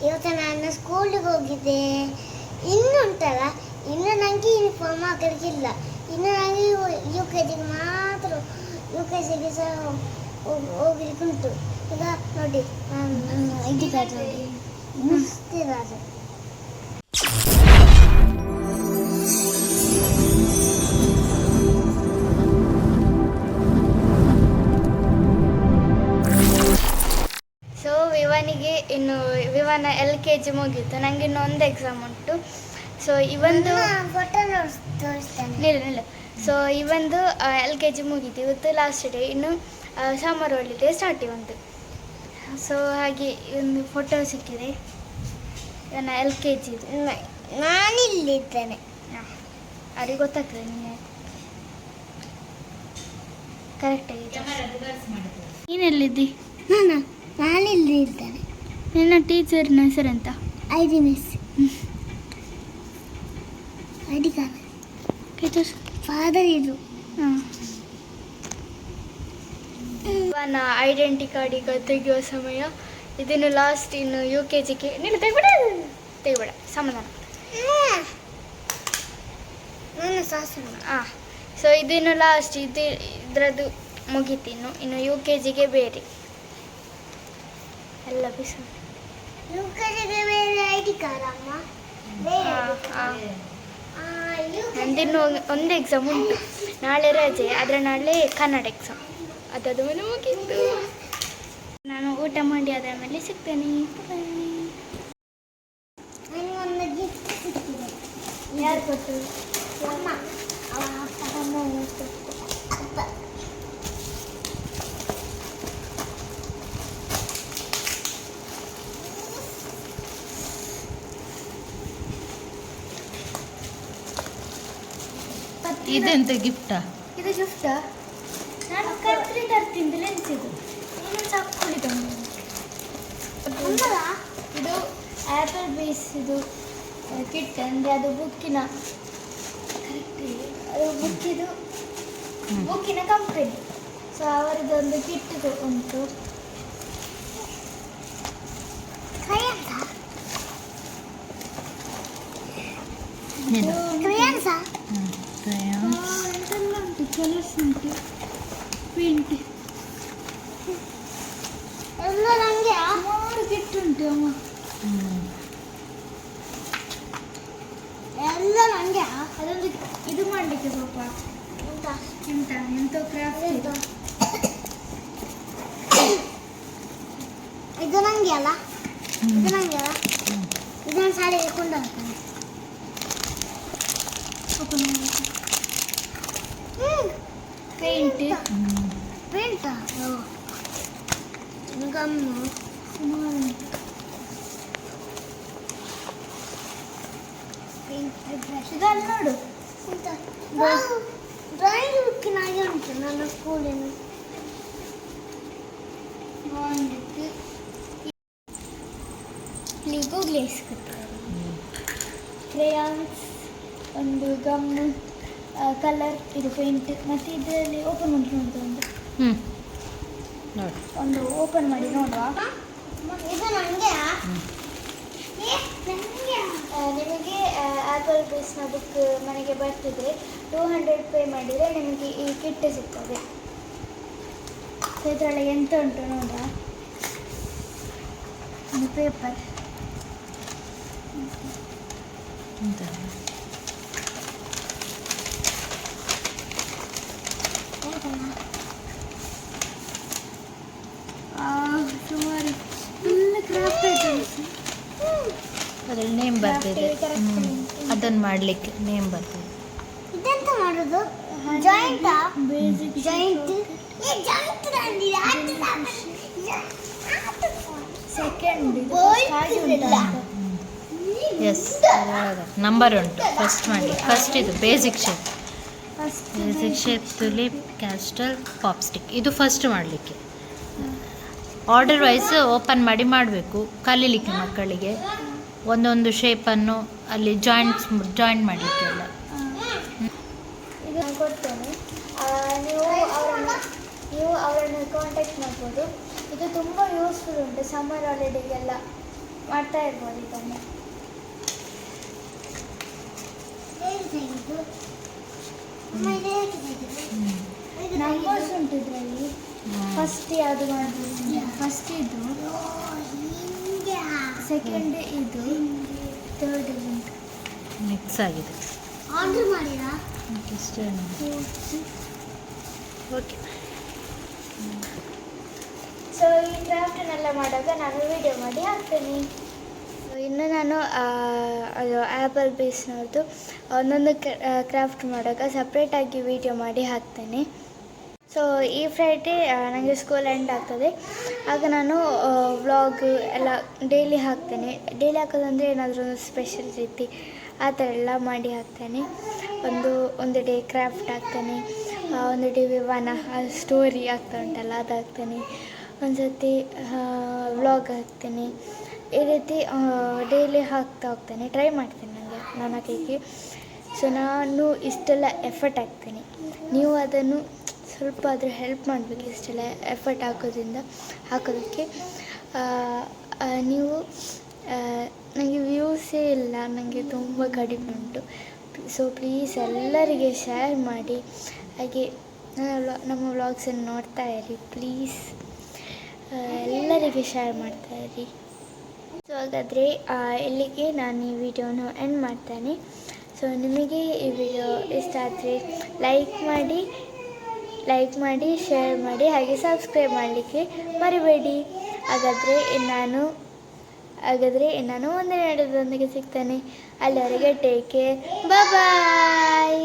ಇವತ್ತು ನಾನು ಸ್ಕೂಲಿಗೆ ಹೋಗಿದ್ದೆ ಇನ್ನುಂಟಲ್ಲ ಇನ್ನು ನನಗೆ ಯೂನಿಫಾರ್ಮ್ ಹಾಕಲಿಕ್ಕಿಲ್ಲ ಇನ್ನು ನನಗೆ ಯು ಕೆ ಜಿಗೆ ಮಾತ್ರ ಯು ಕೆ ಜಿಗೆ ಸಹ ಹೋಗ್- ಹೋಗ್ಲಿಕ್ಕೆ ಉಂಟು ಈಗ ನೋಡಿ ನಾನು ಐದು ನೋಡಿ ಮಸ್ತಿರೋದು ವಿವಾನ ಎಲ್ ಕೆ ಜಿ ಮುಗೀತು. ನನಗೆ ಇನ್ನೊಂದು ಒಂದು ಎಕ್ಸಾಮ್ ಉಂಟು. ಸೊ ಇವೊಂದು ಫೋಟೋ ತೋರಿಸ್ತೇನೆ. ನಿಲ್ಲ ನಿಲ್ಲ. ಸೊ ಇವೊಂದು ಎಲ್ ಕೆ ಜಿ ಮುಗೀತು. ಇವತ್ತು ಲಾಸ್ಟ್ ಡೇ ಇನ್ನು ಸಮ್ಮರ್ ಡೇ ಸ್ಟಾರ್ಟ್ ಇವಂತು ಸೊ ಹಾಗೆ ಒಂದು ಫೋಟೋ ಸಿಕ್ಕಿದೆ. ನನ್ನ ಎಲ್ ಕೆ ಜಿ ನಾನಿಲ್ಲಿದ್ದೇನೆ. ಅವ್ರಿಗೆ ಗೊತ್ತಾಗ್ತದೆ ನಿನ್ನೆ. ಕರೆಕ್ಟ್ ಆಗಿದೆ. ನೀನೆಲ್ಲಿದ್ದಿ? ನಾನು ನಾನಿಲ್ಲಿ ಇದ್ದೇನೆ ನಿನ್ನ ಟೀಚರ್ನ ಹೆಸರೆಂತ I D miss I D card. Teachers? Father ಇದು. ಹಾಂ. ಇವನ ಐಡೆಂಟಿ ಕಾರ್ಡ್ ಈಗ ತೆಗೆಯುವ ಸಮಯ. ಇದನ್ನು ಲಾಸ್ಟ್ ಇನ್ನು ಯು ಕೆ ಜಿಗೆ ನೀನು ತೆಗಿಬೇಡ. ತೆಗಿಬೇಡ. ಸಮಾಧಾನ. ನನ್ನ ಹಾಂ. ಸೊ ಇದನ್ನು ಲಾಸ್ಟ್ ಇದು ಇದರದ್ದು ಮುಗೀತಿನ್ನು ಇನ್ನು. ಯು ಕೆ ಜಿಗೆ ಬೇರೆ. ಎಲ್ಲ ಬಿಸಿ ನಂದಿನ್ನು ಒಂದು ಎಕ್ಸಾಮ್ ಉಂಟು. ನಾಳೆ ರಜೆ ಅದರ ನಾಳೆ ಕನ್ನಡ ಎಕ್ಸಾಮ್ ಅದಾದ ಮೇಲೆ ಮುಗೀತು. ನಾನು ಊಟ ಮಾಡಿ ಅದರ ಮೇಲೆ ಸಿಗ್ತೇನೆ. ಯಾರು ಕೊಟ್ಟು ಅಮ್ಮ. ಅಪ್ಪ, ಅಮ್ಮ ಇದೆಂತ ಗಿಫ್ಟಾ ಇದು ಗಿಫ್ಟಾ ನಾನು ಕತ್ರಿ ತರ್ತೀನಿ ಇದು ನೀನು ಅಮ್ಮಲ್ಲ ಇದು ಆಪಲ್ ಬೇಸ್ ಇದು ಕಿಟ್ ಅಂದ್ರೆ ಅದು ಬುಕ್ಕಿನ. ಕರೆಕ್ಟ್ ಅದು ಬುಕ್ಕಿದು. ಬುಕ್ಕಿನ ಕಂಪನಿ ಸೊ ಅವರದೊಂದು ಕಿಟ್ ಉಂಟು. ಕ್ರಯನ್ಸ ಇದು ಕ್ರಯನ್ಸ ಹ್ಮ್, crayons. ಎಂತೆಲ್ಲ ಉಂಟು ಕಲರ್ಸ್ ಉಂಟು ಎಲ್ಲ ನನಗೆ ಅದೊಂದು ಇದು ಮಾಡಲಿಕ್ಕೆ ಸ್ವಲ್ಪ ಎಂತ ಎಂತ ಕ್ರಾಫ್ಟ್ ಇದು ನನಗೆ ಅಲ್ಲ ಇದು. ನನಗೆ ಅಲ್ಲ. ಇದನ್ನು ಶಾಲೆಗೆ ಕೊಂಡು ಹ್ಞೂ ಪೇಂಟ್ ಹ್ಮ್. ಪೇಂಟ ಗಮ್ಮು ಸುಮಾರು ಉಂಟು ಪೇಂಟ್ ಬ್ರಷ್ ಇದನ್ನು ನೋಡು ಡ್ರಾಯಿಂಗ್ ಬುಕ್ಕಿನಾಗೆ ಉಂಟು ಒಂದು ಗಮ್ ಕಲರ್ ಇದು ಪೇಂಟ್ ಮತ್ತು ಇದರಲ್ಲಿ ಓಪನ್ ಉಂಟು ಅಂತ ಒಂದು. ನೋಡಿ ಒಂದು ಓಪನ್ ಮಾಡಿ ನೋಡುವ ಇದು ನನಗೆ. ನಿಮಗೆ ಆ್ಯಪಲ್ ಬೇಸ್ನ ಬುಕ್ ಮನೆಗೆ ಬರ್ತಿದ್ರೆ ಟೂ ಹಂಡ್ರೆಡ್ ಪೇ ಮಾಡಿದರೆ ನಿಮಗೆ ಈ ಕಿಟ್ ಸಿಗ್ತದೆ ಸೊ ಇದರೊಳಗೆ ಎಂತ ಉಂಟು ನೋಡುವ ಒಂದು ಪೇಪರ್ ಎಂತ? ಸುಮಾರು ಫುಲ್ ಕ್ರಾಫ್ಟ್ ಐಟಮ್ಸ್ ಅದ್ರಲ್ಲಿ ನೇಮ್ ಬರ್ತಿದೆ. ಅದನ್ನ ಮಾಡ್ಲಿಕ್ಕೆ ನೇಮ್ ಬರ್ತಿದೆ. ಇದೆಂತ ಮಾಡೋದು? ಜಾಯಿಂಟ್ ಬೇಸಿಕ್ ಜಾಯಿಂಟ್ ಏ ಜಾಯಿಂಟ್ ತಂದಿದೆ ಆಟ ಸೆಕೆಂಡ್ ಎಸ್ ನಂಬರ್ ಉಂಟು ಫಸ್ಟ್ ಮಾಡಿ ಫಸ್ಟ್ ಇದು basic shape shape tulip castle pop stick ಇದು ಫಸ್ಟ್ ಮಾಡಲಿಕ್ಕೆ. ಆರ್ಡರ್ ವೈಸ್ ಓಪನ್ ಮಾಡಿ ಮಾಡಬೇಕು ಕಲೀಲಿಕ್ಕೆ ಮಕ್ಕಳಿಗೆ. ಒಂದೊಂದು ಶೇಪನ್ನು ಅಲ್ಲಿ ಜಾಯಿಂಟ್ಸ್ ಜಾಯಿಂಟ್ ಮಾಡಲಿಕ್ಕೆ ಎಲ್ಲ. ಇದು ನಾನು ಆ, ನೀವು ಅವರನ್ನು ನೀವು ಅವರನ್ನು ಕಾಂಟ್ಯಾಕ್ಟ್ ಮಾಡ್ಬೋದು. ಇದು ತುಂಬ ಯೂಸ್ಫುಲ್ ಉಂಟು ಸಮ್ಮರ್ ಹಾಲಿಡೇಗೆಲ್ಲ ಮಾಡ್ತಾ ಇರ್ಬೋದು ಇದನ್ನು ಹೇಗೆ ತೆಗೆದು ಅಮ್ಮ ಇದು ಹೇಗೆ ತೆಗೆದು ನಂಬರ್ಸ್ ಉಂಟು ಇದರಲ್ಲಿ. ಫಸ್ಟ್ ಯಾವುದು ಮಾಡ್ಬೋದು ಫಸ್ಟ್ ಇದು. ಸೆಕೆಂಡ್ ಇದು. ಥರ್ಡ್ ಉಂಟು. ಮಿಕ್ಸ್ ಆಗಿದೆ. ಆರ್ಡರ್ ಮಾಡಿರಾ? ಇಷ್ಟೇ ಓಕೆ ಸೊ ಈ ಕ್ರಾಫ್ಟನ್ನೆಲ್ಲ ಮಾಡುವಾಗ ನಾನು ವಿಡಿಯೋ ಮಾಡಿ ಹಾಕ್ತೇನೆ. ಇನ್ನು ನಾನು ಅದು ಆ್ಯಪಲ್ ಬೇಸ್ನವ್ರದ್ದು ಒಂದೊಂದು ಕ್ರಾಫ್ಟ್ ಮಾಡೋಕೆ ಸಪ್ರೇಟಾಗಿ ವಿಡಿಯೋ ಮಾಡಿ ಹಾಕ್ತೇನೆ. ಸೊ ಈ ಫ್ರೈಡೇ ನನಗೆ ಸ್ಕೂಲ್ ಎಂಡ್ ಆಗ್ತದೆ. ಆಗ ನಾನು ವ್ಲಾಗ್ ಎಲ್ಲ ಡೈಲಿ ಹಾಕ್ತೇನೆ. ಡೈಲಿ ಹಾಕೋದಂದರೆ ಏನಾದರೂ ಒಂದು ಸ್ಪೆಷಲ್ ರೀತಿ ಆ ಥರ ಎಲ್ಲ ಮಾಡಿ ಹಾಕ್ತೇನೆ. ಒಂದು ಒಂದು ಡೇ ಕ್ರಾಫ್ಟ್ ಹಾಕ್ತೇನೆ. ಒಂದು ಡೇ ವಿವಾನ ಸ್ಟೋರಿ ಆಗ್ತಾ ಉಂಟಲ್ಲ ಅದು ಹಾಕ್ತೇನೆ ಒಂದು ಸರ್ತಿ ವ್ಲಾಗ್ ಹಾಕ್ತೇನೆ. ಈ ರೀತಿ ಡೈಲಿ ಹಾಕ್ತಾ ಹೋಗ್ತೇನೆ. ಟ್ರೈ ಮಾಡ್ತೀನಿ ನನಗೆ ನಾನು ಹಾಕಲಿಕ್ಕೆ ಸೊ ನಾನು ಇಷ್ಟೆಲ್ಲ ಎಫರ್ಟ್ ಹಾಕ್ತೀನಿ. ನೀವು ಅದನ್ನು ಸ್ವಲ್ಪ ಆದರೂ ಹೆಲ್ಪ್ ಮಾಡಬೇಕು ಇಷ್ಟೆಲ್ಲ ಎಫರ್ಟ್ ಹಾಕೋದ್ರಿಂದ, ಹಾಕೋದಕ್ಕೆ. ನೀವು ನನಗೆ ವ್ಯೂಸೇ ಇಲ್ಲ ನನಗೆ ತುಂಬ ಕಡಿಮೆ ಉಂಟು. ಸೊ ಪ್ಲೀಸ್ ಎಲ್ಲರಿಗೆ ಶೇರ್ ಮಾಡಿ. ಹಾಗೆ ನಮ್ಮ ವ್ಲಾಗ್ಸನ್ನು ನೋಡ್ತಾ ಇರಿ ಪ್ಲೀಸ್ ಎಲ್ಲರಿಗೆ ಶೇರ್ ಮಾಡ್ತಾ ಇರಿ. ಸೊ ಹಾಗಾದರೆ ಇಲ್ಲಿಗೆ ನಾನು ಈ ವಿಡಿಯೋನ ಎಂಡ್ ಮಾಡ್ತೇನೆ. ಸೊ ನಿಮಗೆ ಈ ವಿಡಿಯೋ ಇಷ್ಟ ಆದರೆ ಲೈಕ್ ಮಾಡಿ ಲೈಕ್ ಮಾಡಿ ಶೇರ್ ಮಾಡಿ, ಹಾಗೆ ಸಬ್ಸ್ಕ್ರೈಬ್ ಮಾಡಲಿಕ್ಕೆ ಮರಿಬೇಡಿ. ಹಾಗಾದರೆ ನಾನು ಹಾಗಾದರೆ ನಾನು ಒಂದೇ ನಡೆದೊಂದಿಗೆ ಸಿಗ್ತೇನೆ. ಅಲ್ಲಿವರೆಗೆ ಟೇಕ್ ಕೇರ್ ಬಾಯ್